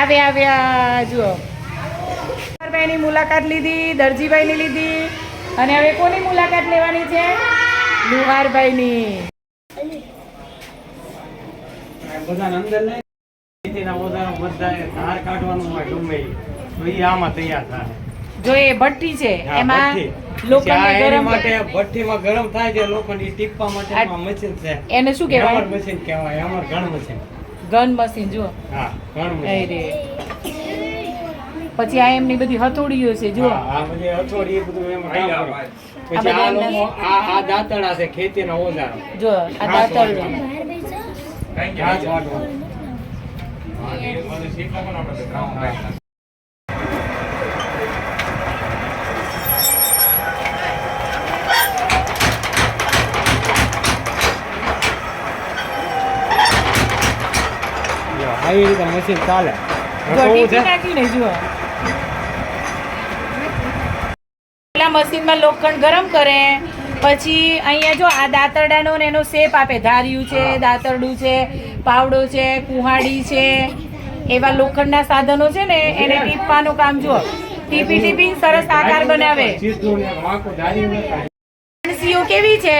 આવ્યા આવ્યા જુઓ. ની મુલાકાત લીધી દરજીભાઈની લીધી અને હવે કોની મુલાકાત લેવાની છે? લુહારભાઈની. બધા અંદર લઈ ખેતીના ધાર કાઢવાનું હોય ગમે તો ઈ આમાં તૈયાર થાય. જો એ ભઠ્ઠી છે એમાં ભઠ્ઠી. લોખંડને પછી આ એની ગરમ માટે ભઠ્ઠીમાં ગરમ થાય છે લોખંડ ઈ ટીપવા માટે મશીન છે. એને શું કહેવાય? મશીન કહેવાય હેમર ગણ મશીન ગન મશીન જુઓ. પછી આ એમની બધી હથોડીઓ છે જુઓ. હા, આ બધી હથોડી એ બધું એમાં કામ કરે. આ પછી બધા આ એમના- લોકો આ આ દાંતડા છે ખેતીના ઓજારો જો આ ઘાસ દાતરડું વાટવાનું. ઘાસ વાટવાનું. જો, આવી રીતે મશીન ચાલે. પેલા મશીનમાં લોખંડ ગરમ કરે પછી અહીંયા જો આ દાંતરડાનો ને એનો શેપ આપે. ધાર્યું છે દાતરડું છે પાવડો છે કુહાડી છે. એવા લોખંડના સાધનો છે ને એને ટીપવાનું કામ જુઓ. ટીપી ટીપી સરસ આકાર બનાવે. કેવી છે.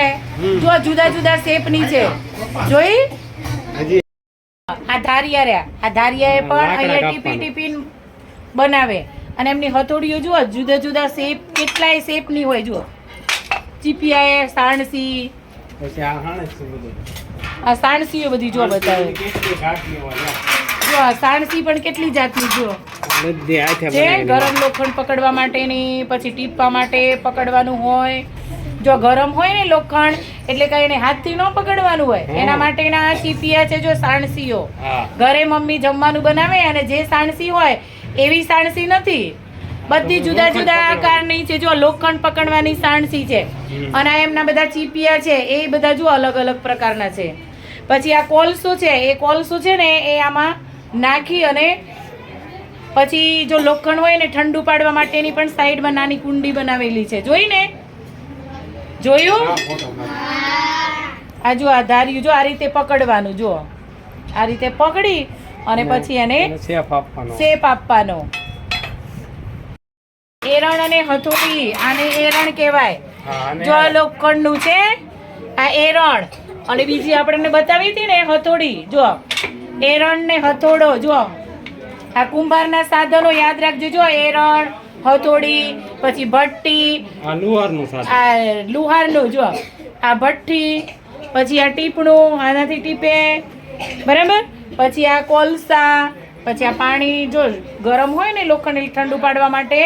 જો જુદા જુદા શેપની છે. જોઈ? આ ધારિયા રહ્યા. આ ધારિયાએ પણ અહીંયા ટીપી ટીપી બનાવે. અને એમની હથોડીઓ જુઓ જુદા જુદા શેપ કેટલાય શેપની હોય જુઓ. ચીપિયાએ સાણસી. આ સાણસીઓ બધી જો બતાવે. જો આ સાણસી પણ કેટલી જાતની જુઓ. બધી છે ગરમ લોખંડ પકડવા માટેની પછી ટીપવા માટે પકડવાનું હોય. જો ગરમ હોય ને લોખંડ એટલે કઈ એને હાથથી ન પકડવાનું હોય. એના માટેના આ ચીપિયા છે જો સાણસીઓ. ઘરે મમ્મી જમવાનું બનાવે અને જે સાણસી હોય એવી સાણસી નથી. બધી જુદા જુદા આકારની છે જો લોખંડ પકડવાની સાણસી છે. અને આ એમના બધા ચીપિયા છે એ બધા જો અલગ અલગ પ્રકારના છે. પછી આ કોલસો છે એ કોલસો છે ને એ આમાં નાખી અને પછી જો લોખંડ હોય ને ઠંડુ પાડવા માટેની પણ સાઈડમાં નાની કુંડી બનાવેલી છે. જોઈ ને? જોયું? આ જો આ ધાર્યું જો આ રીતે પકડવાનું જો આ રીતે પકડી અને પછી એને શેપ આપવાનો. એરણ અને હથોડી આને એરણ કહેવાય. જો આ લોખંડનું છે આ એરણ. અને બીજી આપણને બતાવી હતી ને હથોડી જો એરણ ને હથોડો જો આ કુંભારના સાધનો યાદ રાખજો જો એરણ હથોડી પછી ભઠ્ઠી આ લુહારનું લુહારનું જો આ ભઠ્ઠી પછી આ ટીપણું આનાથી ટીપે. બરાબર? પછી આ કોલસા પછી આ પાણી જો ગરમ હોય ને લોખંડ ઠંડુ પાડવા માટે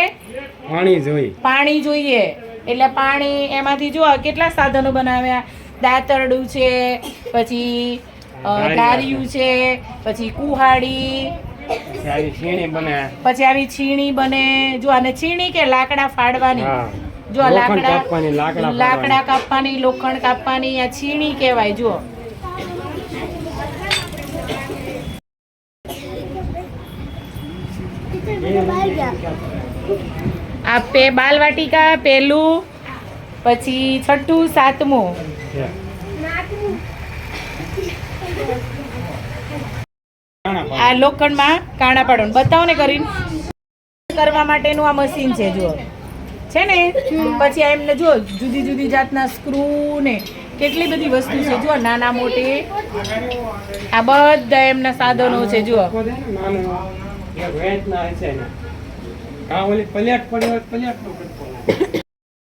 પાણી જોઈ પાણી જોઈએ. એટલે પાણી એમાંથી જો કેટલા સાધનો બનાવ્યા? દાતરડું છે પછી ધાર્યું છે પછી કુહાડી પછી આવી છીણી બને. જો આને છીણી કે લાકડા ફાડવાની. જો આ લાકડા લાકડા લાકડા કાપવાની લોખંડ કાપવાની આ છીણી કહેવાય જુઓ. આ પે બાલવાટિકા પેલું પછી છઠ્ઠું સાતમું છે. કાણા પાડે. આ લોખંડમાં કાણા પાડવાનું બતાવો ને કરીને. કરવા માટેનું આ મશીન છે, જુઓ. છે ને? પછી આ એમને જુઓ, જુદી જુદી જાતના સ્ક્રૂ ને કેટલી બધી વસ્તુ છે, જુઓ, નાના મોટી. આ બધા એમના સાધનો છે, જુઓ.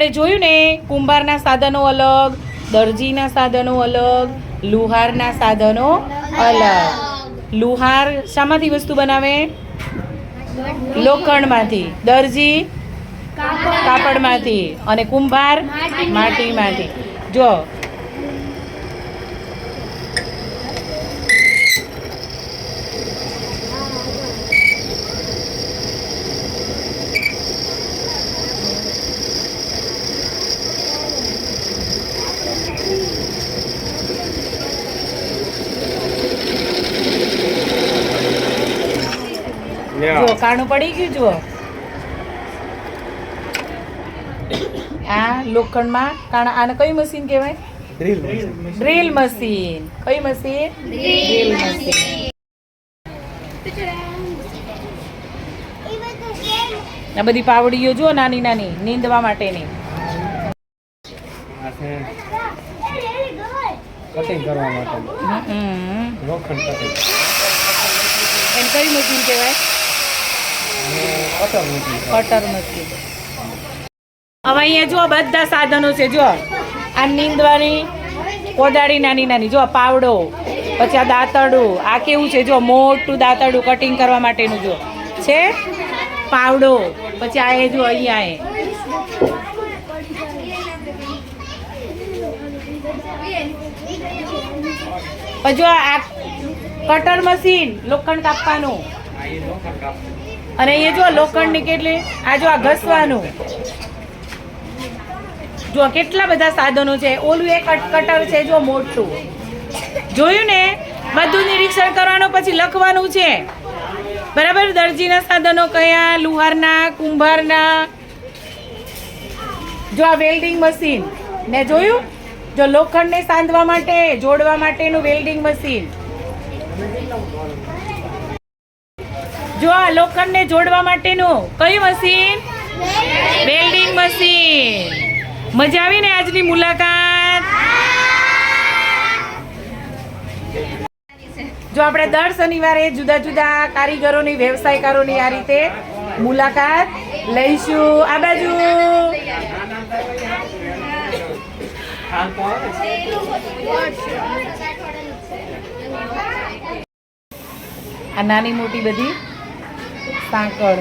જોયું ને, કુંભારના સાધનો અલગ, દરજીના સાધનો અલગ, લુહારના સાધનો અલગ. લુહાર શામાંથી વસ્તુ બનાવે? લોખંડમાંથી. દરજી? કાપડમાંથી. અને કુંભાર? માટીમાંથી. જો લ્યો. જો કાણું પડી ગયું જુઓ. આ લોખંડમાં કાણા આને કઈ મશીન કહેવાય? ડ્રીલ મશીન કઈ મશીન ડ્રીલ મશીન આ બધી પાવડીઓ જુઓ નાની નાની નીંદવા માટેની. આ કટિંગ કરવા માટે હમ. લોખંડ કટિંગ એને કઈ મશીન કહેવાય? હવે અહીંયા જો બધા સાધનો છે જો આ નીંદવાની કોદાળી નાની નાની જો પાવડો, પછી આ દાંતરડું આ કેવું છે જો મોટું દાંતરડું કટિંગ કરવા માટેનું જો છે? પાવડો. પછી આ એ જો અહીંયા એ. પછી જો આ કટર મશીન લોખંડ કાપવાનું. અને એ જો લોખંડની કેટલી, આ જો આ ઘસવાનું. જો કેટલા બધા સાધનો છે, ઓલું એક કટ- કટર છે જો મોટું. જોયું ને? બધું નિરીક્ષણ કરવાનું પછી લખવાનું છે. બરાબર? દરજીના સાધનો કયા, લુહારના, કુંભારના? જો આ વેલ્ડિંગ મશીન. ને જોયું? જો લોખંડને સાંધવા માટે, જોડવા માટેનું વેલ્ડિંગ મશીન. જો આ લોખંડને જોડવા માટેનું કયું મશીન? Welding machine. મજા આવી ને આજની મુલાકાત? જો આપણે દર શનિવારે જુદા જુદા કારીગરોની, વ્યવસાયકારોની આ રીતે મુલાકાત લઈશું. આ બાજુ. આ નાની મોટી બધી સાંકળ